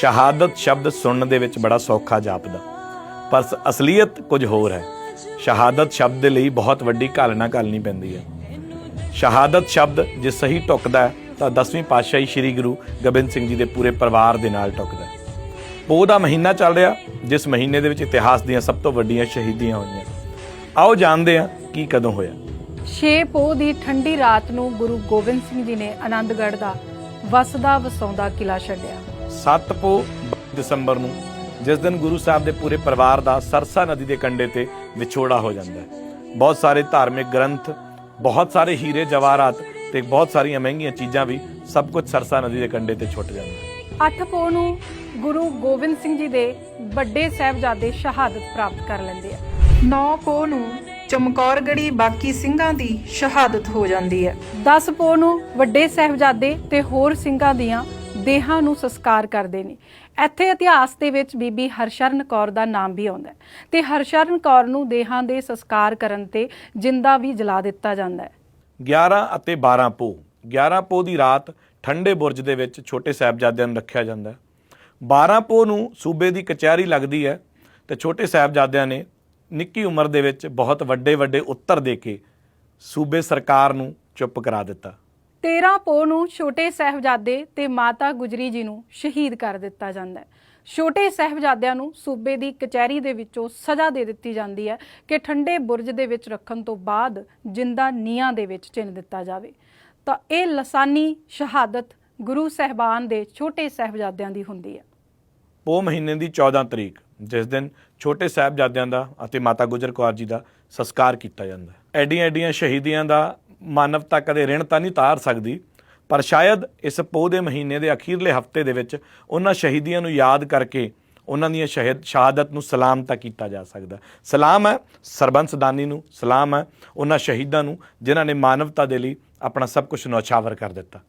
ਸ਼ਹਾਦਤ ਸ਼ਬਦ ਸੁਣਨ ਦੇ ਵਿੱਚ ਬੜਾ ਸੌਖਾ ਜਾਪਦਾ। ਪਰ ਅਸਲੀਅਤ ਕੁਝ ਹੋਰ ਹੈ। ਸ਼ਹਾਦਤ ਸ਼ਬਦ ਦੇ ਲਈ ਬਹੁਤ ਵੱਡੀ ਘਾਲਣਾ ਘਾਲਣੀ ਪੈਂਦੀ ਹੈ। ਸ਼ਹਾਦਤ ਸ਼ਬਦ ਜੇ ਸਹੀ ਟੁਕਦਾ ਹੈ, ਤਾਂ 10ਵੀਂ ਪਾਤਸ਼ਾਹੀ ਸ੍ਰੀ ਗੁਰੂ ਗੋਬਿੰਦ ਸਿੰਘ ਜੀ ਦੇ ਪੂਰੇ ਪਰਿਵਾਰ ਦੇ ਨਾਲ ਟੁਕਦਾ ਪੋਹ ਦਾ ਮਹੀਨਾ ਚੱਲ ਰਿਹਾ, ਜਿਸ ਮਹੀਨੇ ਦੇ ਵਿੱਚ ਇਤਿਹਾਸ ਦੀਆਂ ਸਭ ਤੋਂ ਵੱਡੀਆਂ ਸ਼ਹੀਦੀਆਂ ਹੋਈਆਂ। ਆਓ ਜਾਣਦੇ ਹਾਂ ਕੀ ਕਦੋਂ ਹੋਇਆ। 6 ਪੋਹ ਦੀ ਠੰਡੀ ਰਾਤ ਨੂੰ ਗੁਰੂ ਗੋਬਿੰਦ ਸਿੰਘ ਜੀ ਨੇ ਆਨੰਦਗੜ੍ਹ ਦਾ ਵਸਦਾ ਵਸਾਉਂਦਾ ਕਿਲਾ ਛੱਡਿਆ। 7 ਪੋਹ ਦਸੰਬਰ ਨੂੰ ਜਿਸ ਦਿਨ ਗੁਰੂ ਸਾਹਿਬ ਦੇ ਪੂਰੇ ਪਰਿਵਾਰ ਦਾ ਸਰਸਾ ਨਦੀ ਦੇ ਕੰਢੇ ਤੇ ਵਿਛੋੜਾ ਹੋ ਜਾਂਦਾ ਹੈ। ਬਹੁਤ ਸਾਰੇ ਧਾਰਮਿਕ ਗ੍ਰੰਥ ਬਹੁਤ ਸਾਰੇ ਹੀਰੇ ਜਵਾਹਰਾਤ ਤੇ ਬਹੁਤ ਸਾਰੀਆਂ ਮਹਿੰਗੀਆਂ ਚੀਜ਼ਾਂ ਵੀ ਸਭ ਕੁਝ ਸਰਸਾ ਨਦੀ ਦੇ ਕੰਢੇ ਤੇ ਛੁੱਟ ਜਾਂਦਾ ਹੈ। 8 ਪੋਹ ਨੂੰ ਗੁਰੂ ਗੋਬਿੰਦ ਸਿੰਘ ਜੀ ਦੇ ਵੱਡੇ ਸਾਹਿਬਜ਼ਾਦੇ ਸ਼ਹਾਦਤ ਪ੍ਰਾਪਤ ਕਰ ਲੈਂਦੇ ਆ। 9 ਪੋਹ ਨੂੰ ਚਮਕੌਰਗੜੀ ਬਾਕੀ ਸਿੰਘਾਂ ਦੀ ਸ਼ਹਾਦਤ ਹੋ ਜਾਂਦੀ ਹੈ। 10 ਪੋਹ ਨੂੰ ਵੱਡੇ ਸਾਹਿਬਜ਼ਾਦੇ ਤੇ ਹੋਰ ਸਿੰਘਾਂ ਦੀਆਂ ਦੇਹਾਂ ਨੂੰ ਸੰਸਕਾਰ ਕਰਦੇ ਨੇ। ਇੱਥੇ ਇਤਿਹਾਸ ਦੇ ਵਿੱਚ ਬੀਬੀ ਹਰਸ਼ਰਨ ਕੌਰ ਦਾ ਨਾਮ ਵੀ ਆਉਂਦਾ ਹੈ। ਤੇ ਹਰਸ਼ਰਨ ਕੌਰ ਨੂੰ ਦੇਹਾਂ ਦੇ ਸੰਸਕਾਰ ਕਰਨ ਤੇ ਜਿੰਦਾ ਵੀ ਜਲਾ ਦਿੱਤਾ ਜਾਂਦਾ ਹੈ। 11 ਅਤੇ 12 ਪੋਹ। 11 ਪੋਹ ਦੀ ਰਾਤ ਠੰਡੇ ਬੁਰਜ ਦੇ ਵਿੱਚ ਛੋਟੇ ਸਾਹਿਬਜ਼ਾਦਿਆਂ ਨੂੰ ਰੱਖਿਆ ਜਾਂਦਾ ਹੈ। 12 ਪੋਹ ਨੂੰ ਸੂਬੇ ਦੀ ਕਚਹਿਰੀ ਲੱਗਦੀ ਹੈ ਤੇ ਛੋਟੇ ਸਾਹਿਬਜ਼ਾਦਿਆਂ ਨੇ ਨਿੱਕੀ ਉਮਰ ਦੇ ਵਿੱਚ ਬਹੁਤ ਵੱਡੇ ਵੱਡੇ ਉੱਤਰ ਦੇ ਕੇ ਸੂਬੇ ਸਰਕਾਰ ਨੂੰ ਚੁੱਪ ਕਰਾ ਦਿੱਤਾ। 13 ਪੋਹ ਨੂੰ ਛੋਟੇ ਸਾਹਿਬਜ਼ਾਦੇ ਤੇ ਮਾਤਾ ਗੁਜਰੀ ਜੀ ਨੂੰ ਸ਼ਹੀਦ ਕਰ ਦਿੱਤਾ ਜਾਂਦਾ ਹੈ। ਛੋਟੇ ਸਾਹਿਬਜ਼ਾਦਿਆਂ ਨੂੰ ਸੂਬੇ ਦੀ ਕਚਹਿਰੀ ਦੇ ਵਿੱਚੋਂ ਸਜ਼ਾ ਦੇ ਦਿੱਤੀ ਜਾਂਦੀ ਹੈ ਕਿ ਠੰਡੇ ਬੁਰਜ ਦੇ ਵਿੱਚ ਰੱਖਣ ਤੋਂ ਬਾਅਦ ਜਿੰਦਾ ਨੀਹਾਂ ਦੇ ਵਿੱਚ ਚਿਣ ਦਿੱਤਾ ਜਾਵੇ। ਤਾਂ ਇਹ ਲਸਾਨੀ ਸ਼ਹਾਦਤ ਗੁਰੂ ਸਹਿਬਾਨ ਦੇ ਛੋਟੇ ਸਾਹਿਬਜ਼ਾਦਿਆਂ ਦੀ ਹੁੰਦੀ ਹੈ। ਪੋਹ ਮਹੀਨੇ ਦੀ 14 ਤਰੀਕ, ਜਿਸ ਦਿਨ ਛੋਟੇ ਸਾਹਿਬਜ਼ਾਦਿਆਂ ਦਾ ਅਤੇ ਮਾਤਾ ਗੁਜਰ ਕੌਰ ਜੀ ਦਾ ਸੰਸਕਾਰ ਕੀਤਾ ਜਾਂਦਾ ਹੈ। ਐਡੀਆਂ ਐਡੀਆਂ ਸ਼ਹੀਦੀਆਂ ਦਾ ਮਾਨਵਤਾ ਕਦੇ ਰਿਣ ਤਾਂ ਨਹੀਂ ਤਾਰ ਸਕਦੀ, ਪਰ ਸ਼ਾਇਦ ਇਸ ਪੋਹ ਦੇ ਮਹੀਨੇ ਦੇ ਅਖੀਰਲੇ ਹਫ਼ਤੇ ਦੇ ਵਿੱਚ ਉਹਨਾਂ ਸ਼ਹੀਦੀਆਂ ਨੂੰ ਯਾਦ ਕਰਕੇ ਉਹਨਾਂ ਦੀਆਂ ਸ਼ਹੀਦ, ਸ਼ਹਾਦਤ ਨੂੰ ਸਲਾਮ ਤਾਂ ਕੀਤਾ ਜਾ ਸਕਦਾ। ਸਲਾਮ ਹੈ ਸਰਬੰਸ ਦਾਨੀ ਨੂੰ, ਸਲਾਮ ਹੈ ਉਹਨਾਂ ਸ਼ਹੀਦਾਂ ਨੂੰ, ਜਿਨ੍ਹਾਂ ਨੇ ਮਾਨਵਤਾ ਦੇ ਲਈ ਆਪਣਾ ਸਭ ਕੁਝ ਨੌਛਾਵਰ ਕਰ ਦਿੱਤਾ।